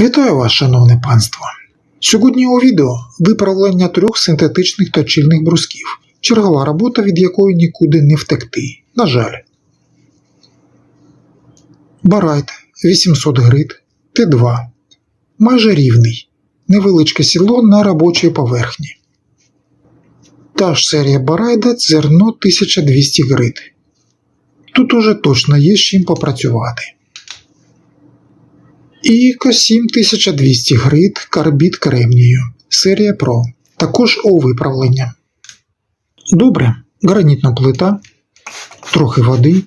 Вітаю вас, шановне панство! Сьогодні у відео виправлення трьох синтетичних точильних брусків. Чергова робота, від якої нікуди не втекти. На жаль. Барайт 800 грит Т2. Майже рівний. Невеличке сідло на робочій поверхні. Та ж серія Барайда зерно 1200 грит. Тут уже точно є з чим попрацювати. І Косім 1200 грит карбід кремнію. Серія Pro. Також у виправлення. Добре. Гранітна плита. Трохи води.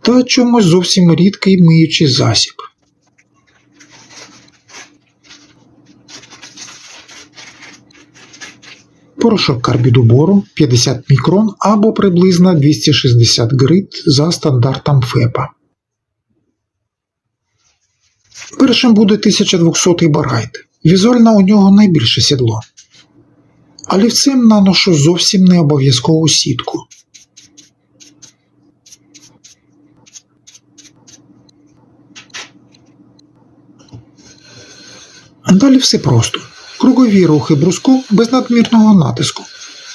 Та чомусь зовсім рідкий миючий засіб. Порошок карбіду бору 50 мікрон або приблизно 260 грит за стандартом ФЕПа. Першим буде 1200 барайт. Візуально у нього найбільше сідло. Олівцем наношу зовсім не обов'язкову сітку. Далі все просто. Кругові рухи бруску без надмірного натиску,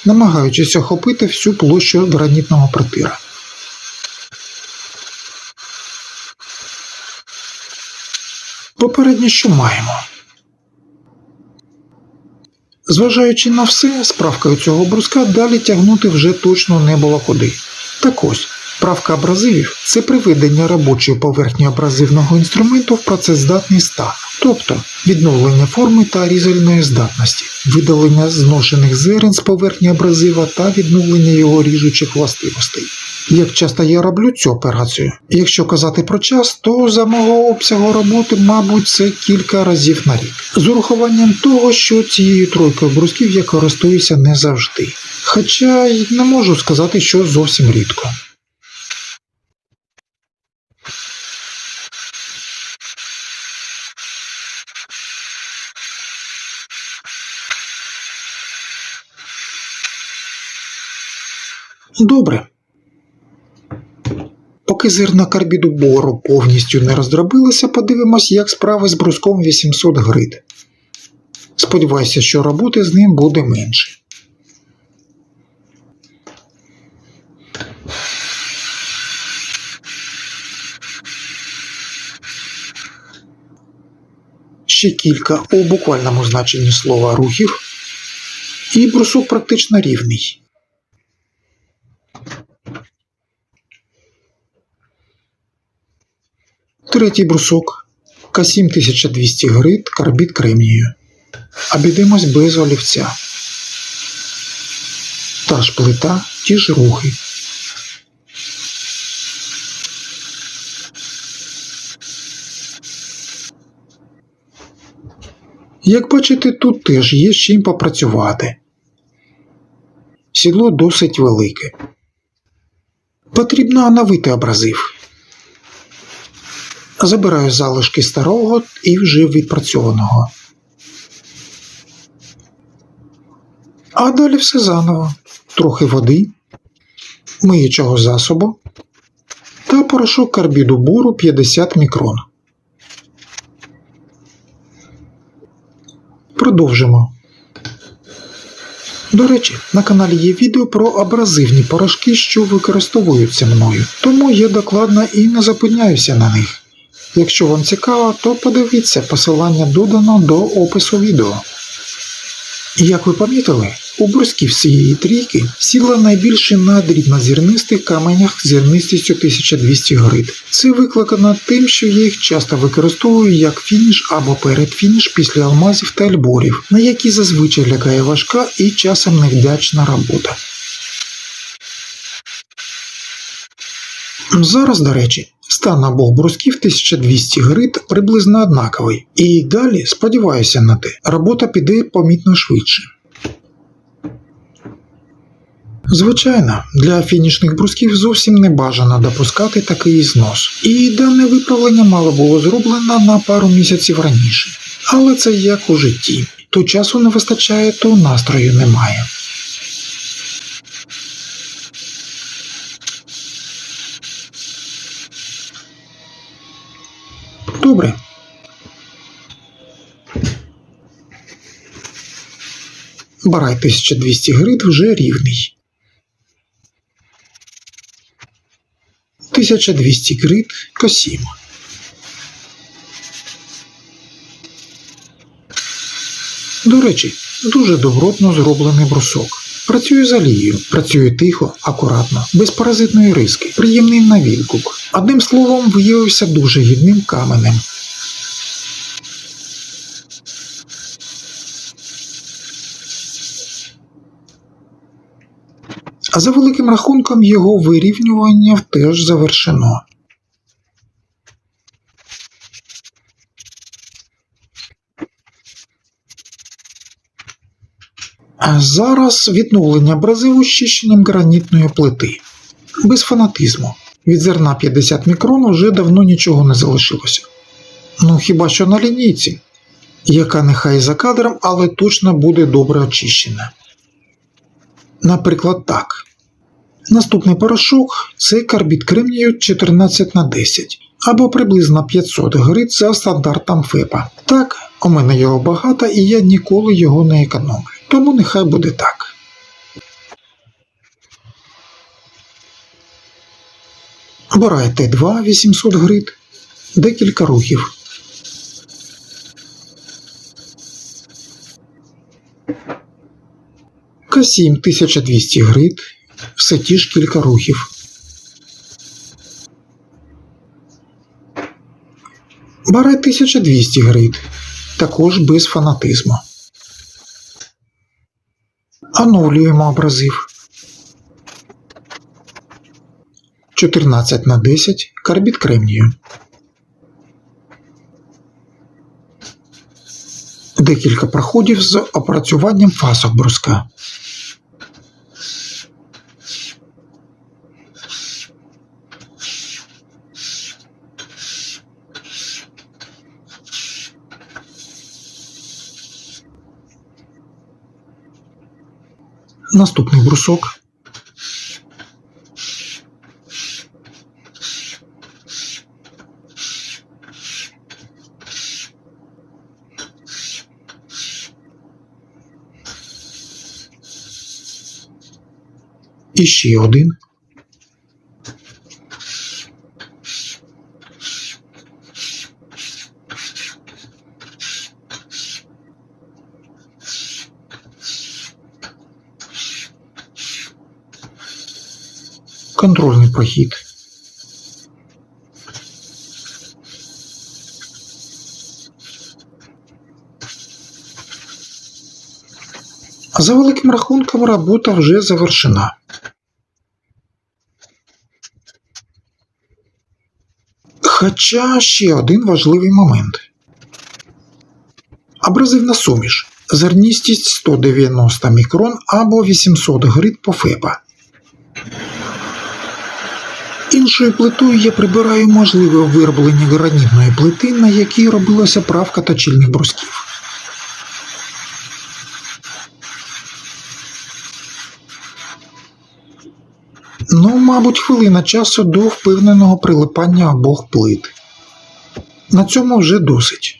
намагаючись охопити всю площу гранітного протира. Попередньо що маємо? Зважаючи на все, справкою цього бруска далі тягнути вже точно не було куди. Так ось, правка абразивів це приведення робочої поверхні абразивного інструменту в працездатний стан, тобто відновлення форми та різальної здатності, видалення зношених зерен з поверхні абразива та відновлення його ріжучих властивостей. Як часто я роблю цю операцію? Якщо казати про час, то за мого обсягу роботи, мабуть, це кілька разів на рік. З урахуванням того, що цією тройкою брусків я користуюся не завжди. Хоча й не можу сказати, що зовсім рідко. Добре. Поки зерна карбіду бору повністю не роздробилися, подивимось, як справи з бруском 800 грит. Сподіваюся, що роботи з ним буде менше. Ще кілька у буквальному значенні слова рухів, і брусок практично рівний. Третій брусок К7 1200 грит карбід кремнію. Обійдемось без олівця. Та ж плита, ті ж рухи. Як бачите, тут теж є з чим попрацювати. Сідло досить велике. Потрібно оновити абразив. Забираю залишки старого і вже відпрацьованого. А далі все заново. Трохи води, миючого засобу та порошок карбіду буру 50 мікрон. Продовжимо. До речі, на каналі є відео про абразивні порошки, що використовуються мною, тому я докладно і не зупиняюся на них. Якщо вам цікаво, то подивіться, посилання додано до опису відео. І Як ви помітили, у брусків цієї трійки сіла найбільше на дрібнозірнистих каменях зірнистістю 1200 грит. Це викликано тим, що я їх часто використовую як фініш або передфініш після алмазів та альборів, на які зазвичай лягає важка і часом невдячна робота. Зараз, до речі, стан обох брусків 1200 грит приблизно однаковий, і далі, сподіваюся на те, робота піде помітно швидше. Звичайно, для фінішних брусків зовсім не бажано допускати такий знос, і дане виправлення мало було зроблено на пару місяців раніше. Але це як у житті. То часу не вистачає, то настрою немає. Добре. Барай 1200 грит вже рівний. 1200 грит косім. До речі, дуже добротно зроблений брусок. Працює з олією, працює тихо, акуратно, без паразитної риски, приємний на відгук. Одним словом, виявився дуже гідним каменем. А за великим рахунком його вирівнювання теж завершено. А зараз відновлення абразиву з чищенням гранітної плити. Без фанатизму. Від зерна 50 мікрон вже давно нічого не залишилося. Ну хіба що на лінійці, яка нехай за кадром, але точно буде добре очищена. Наприклад, так. Наступний порошок це карбід кремнію 14 на 10 або приблизно 500 грит за стандартом ФЕПа. Так, у мене його багато і я ніколи його не економлю. Тому нехай буде так. Барай Т2 800 грит, декілька рухів. К7 1200 грит, все ті ж кілька рухів. Барай 1200 грит, також без фанатизму. Оновлюємо абразив. 14 на 10 карбід кремнію. Декілька проходів з опрацюванням фасок бруска. Наступний брусок. І ще один. Контрольний прохід. За великим рахунком робота вже завершена. Хоча ще один важливий момент. Абразивна суміш. Зерністість 190 мікрон або 800 грит по ФЕПа. Іншою плитою я прибираю можливе вироблення гранітної плити, на якій робилася правка точильних брусків. Ну, мабуть, хвилина часу до впевненого прилипання обох плит. На цьому вже досить.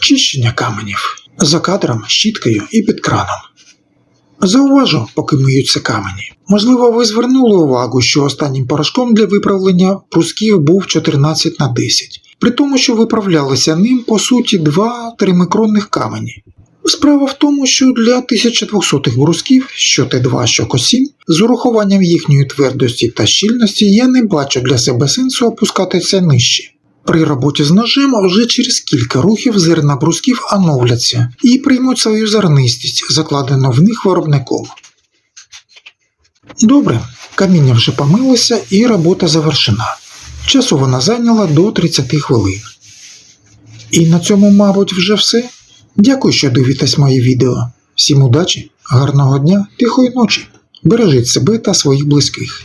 Чищення каменів за кадром, щіткою і під краном. Зауважу, поки миються камені. Можливо, ви звернули увагу, що останнім порошком для виправлення брусків був 14 на 10, при тому, що виправлялися ним по суті 2-3 микронних камені. Справа в тому, що для 1200-х брусків, що Т2, що Ко7, з урахуванням їхньої твердості та щільності я не бачу для себе сенсу опускатися нижче. При роботі з ножем вже через кілька рухів зерна брусків оновляться і приймуть свою зернистість, закладену в них виробником. Добре, каміння вже помилося і робота завершена. Часу вона зайняла до 30 хвилин. І на цьому, мабуть, вже все. Дякую, що дивитесь моє відео. Всім удачі, гарного дня, тихої ночі. Бережіть себе та своїх близьких.